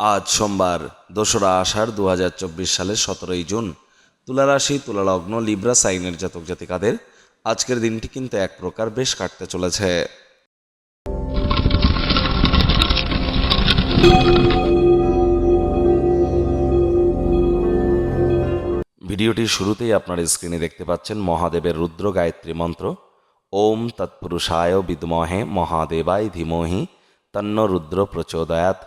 আজ সোমবার দোসরা আষাঢ় দু হাজার চব্বিশ সালের সতেরোই জুন। তুলা রাশি তুলা লগ্ন লিব্রা, সাইনের জাতক জাতিকাদের আজকের দিনটি কিন্তু এক প্রকার বেশ কাটতে চলেছে। ভিডিওটির শুরুতেই আপনার স্ক্রিনে দেখতে পাচ্ছেন মহাদেবের রুদ্র গায়ত্রী মন্ত্র। ওম তৎপুরুষায় বিদ্মহে মহাদেবায় ধীমহি তন্ন রুদ্র প্রচোদয়াত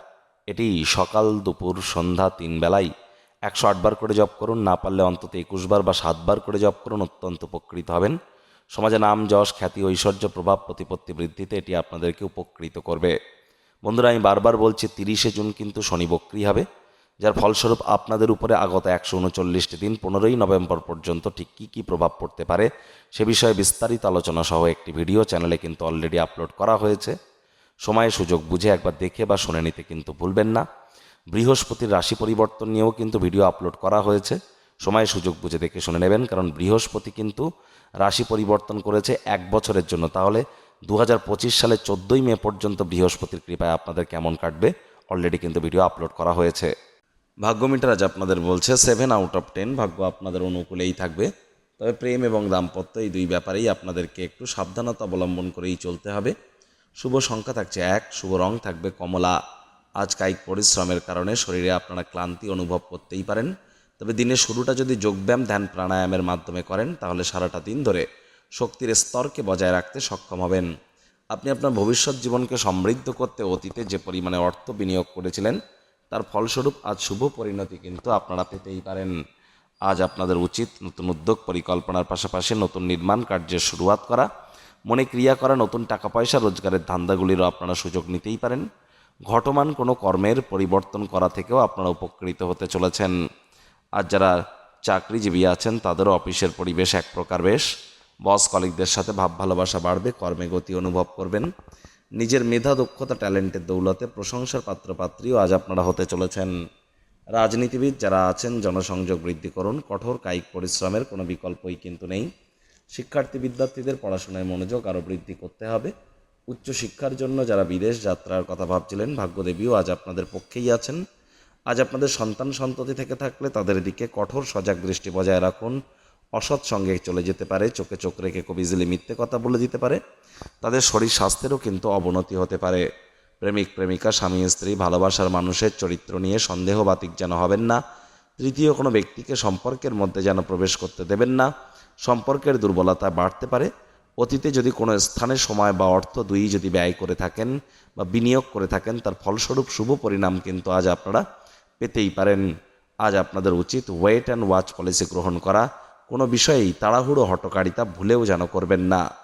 এটি সকাল দুপুর সন্ধ্যা তিন বেলায় একশো আটবার করে জপ করুন, না পারলে অন্তত একুশবার বা সাতবার করে জপ করুন, অত্যন্ত উপকৃত হবেন। সমাজে নাম, যশ, খ্যাতি, ঐশ্বর্য, প্রভাব, প্রতিপত্তি বৃদ্ধিতে এটি আপনাদেরকে উপকৃত করবে। বন্ধুরা, আমি বারবার বলছি, তিরিশে জুন কিন্তু শনি বক্রি হবে, যার ফলস্বরূপ আপনাদের উপরে আগত একশো উনচল্লিশটি দিন পনেরোই নভেম্বর পর্যন্ত ঠিক কী কী প্রভাব পড়তে পারে, সে বিষয়ে বিস্তারিত আলোচনা সহ একটি ভিডিও চ্যানেলে কিন্তু অলরেডি আপলোড করা হয়েছে। সময়ে সুযোগ বুঝে একবার দেখে বা শুনে নিতে কিন্তু ভুলবেন না। বৃহস্পতির রাশি পরিবর্তন নিয়েও কিন্তু ভিডিও আপলোড করা হয়েছে। সময় সুযোগ বুঝে দেখে শুনে নেবেন, কারণ বৃহস্পতি কিন্তু রাশি পরিবর্তন করেছে এক বছরের জন্য। তাহলে দু সালের চোদ্দোই মে পর্যন্ত বৃহস্পতির কৃপায় আপনাদের কেমন কাটবে? অলরেডি কিন্তু ভিডিও আপলোড করা হয়েছে। ভাগ্য মিটার আজ আপনাদের বলছে সেভেন আউট অফ টেন ভাগ্য আপনাদের অনুকূলেই থাকবে। তবে প্রেম এবং দাম্পত্য এই দুই ব্যাপারেই আপনাদেরকে একটু সাবধানতা অবলম্বন করেই চলতে হবে। শুভ সংখ্যা থাকছে এক, শুভ রং থাকবে কমলা। আজ কায়িক পরিশ্রমের কারণে শরীরে আপনারা ক্লান্তি অনুভব করতেই পারেন। তবে দিনের শুরুটা যদি যোগব্যায়াম, ধ্যান, প্রাণায়ামের মাধ্যমে করেন, তাহলে সারাটা দিন ধরে শক্তির স্তরকে বজায় রাখতে সক্ষম হবেন। আপনি আপনার ভবিষ্যৎ জীবনকে সমৃদ্ধ করতে অতীতে যে পরিমাণে অর্থ বিনিয়োগ করেছিলেন, তার ফলস্বরূপ আজ শুভ পরিণতি কিন্তু আপনারা পেতেই পারেন। আজ আপনাদের উচিত নতুন উদ্যোগ পরিকল্পনার পাশাপাশি নতুন নির্মাণ কার্যের শুরুয়াত করা। মনে ক্রিয়া করা নতুন টাকা পয়সা রোজগারের ধান্দাগুলিরও আপনারা সুযোগ নিতেই পারেন। ঘটমান কোনো কর্মের পরিবর্তন করা থেকেও আপনারা উপকৃত হতে চলেছেন। আর যারা চাকরিজীবী আছেন, তাদেরও অফিসের পরিবেশ এক প্রকার বেশ। বস কলিকদের সাথে ভাব ভালোবাসা বাড়বে, কর্মে গতি অনুভব করবেন। নিজের মেধা, দক্ষতা, ট্যালেন্টের দৌলতে প্রশংসার পাত্রপাত্রীও আজ আপনারা হতে চলেছেন। রাজনীতিবিদ যারা আছেন, জনসংযোগ বৃদ্ধি করুন। কঠোর কায়িক পরিশ্রমের কোনো বিকল্পই কিন্তু নেই। শিক্ষার্থী বিদ্যার্থীদের পড়াশোনায় মনোযোগ আরও বৃদ্ধি করতে হবে। উচ্চশিক্ষার জন্য যারা বিদেশ যাত্রার কথা ভাবছিলেন, ভাগ্যদেবীও আজ আপনাদের পক্ষেই আছেন। আজ আপনাদের সন্তান সন্ততি থেকে থাকলে তাদের দিকে কঠোর সজাগ দৃষ্টি বজায় রাখুন। অসৎ সঙ্গে চলে যেতে পারে, চোখে চোখ রেখে খুব ইজিলি মিথ্যে কথা বলে দিতে পারে। তাদের শরীর স্বাস্থ্যেরও কিন্তু অবনতি হতে পারে। প্রেমিক, প্রেমিকা, স্বামী, স্ত্রী, ভালোবাসার মানুষের চরিত্র নিয়ে সন্দেহবাতিক যেন হবেন না। তৃতীয় কোনো ব্যক্তিকে সম্পর্কের মধ্যে যেন প্রবেশ করতে দেবেন না। সম্পর্কের দুর্বলতা বাড়তে পারে। অতীতে যদি কোনো স্থানে সময় বা অর্থ দুই যদি ব্যয় করে থাকেন বা বিনিয়োগ করে থাকেন, তার ফলস্বরূপ শুভ পরিণাম কিন্তু আজ আপনারা পেতেই পারেন। আজ আপনাদের উচিত ওয়েট অ্যান্ড ওয়াচ পলিসি গ্রহণ করা। কোনো বিষয়েই তাড়াহুড়ো হটকারিতা ভুলেও যেন করবেন না।